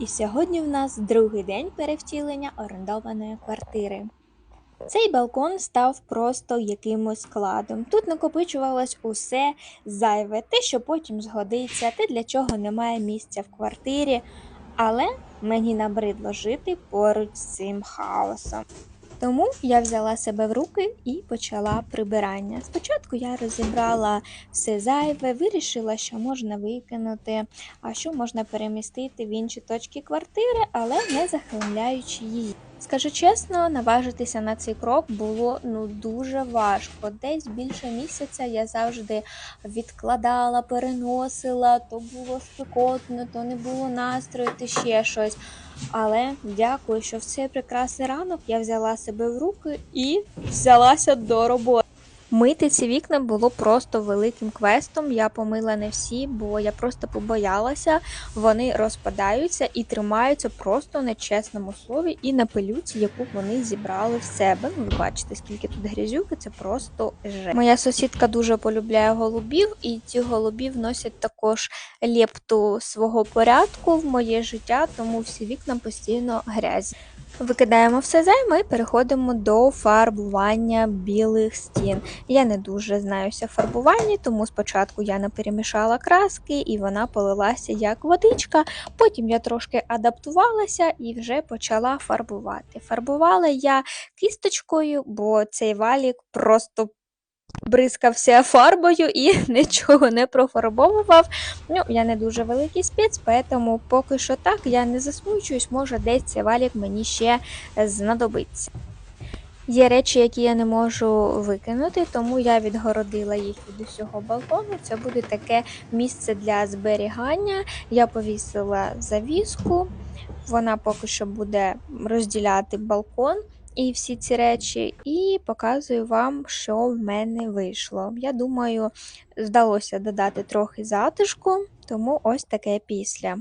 І сьогодні в нас другий день перевтілення орендованої квартири. Цей балкон став просто якимось складом. Тут накопичувалось усе зайве, те, що потім згодиться, те, для чого немає місця в квартирі. Але мені набридло жити поруч з цим хаосом. Тому я взяла себе в руки і почала прибирання. Спочатку я розібрала все зайве, вирішила, що можна викинути, а що можна перемістити в інші точки квартири, але не захламляючи її. Скажу чесно, наважитися на цей крок було ну дуже важко. Десь більше місяця я завжди відкладала, переносила, то було спекотно, то не було настрою, то ще щось. Але дякую, що в цей прекрасний ранок я взяла себе в руки і взялася до роботи. Мити ці вікна було просто великим квестом. Я помила не всі, бо я просто побоялася. Вони розпадаються і тримаються просто на чесному слові і на пилюці, яку вони зібрали в себе. Ну, ви бачите, скільки тут грязюки, це просто же. Моя сусідка дуже полюбляє голубів, і ці голубі вносять також лепту свого порядку в моє життя, тому всі вікна постійно грязі. Викидаємо все займе і переходимо до фарбування білих стін. Я не дуже знаюся в фарбуванні, тому спочатку я не перемішала краски і вона полилася як водичка. Потім я трошки адаптувалася і вже почала фарбувати. Фарбувала я кісточкою, бо цей валік просто бризкався фарбою і нічого не профарбовував. Ну, я не дуже великий спец, тому поки що так я не засмучуюсь, може десь цей валік мені ще знадобиться. Є речі, які я не можу викинути, тому я відгородила їх від усього балкону. Це буде таке місце для зберігання. Я повісила завіску, вона поки що буде розділяти балкон і всі ці речі, і показую вам, що в мене вийшло. Я думаю, вдалося додати трохи затишку, тому ось таке після.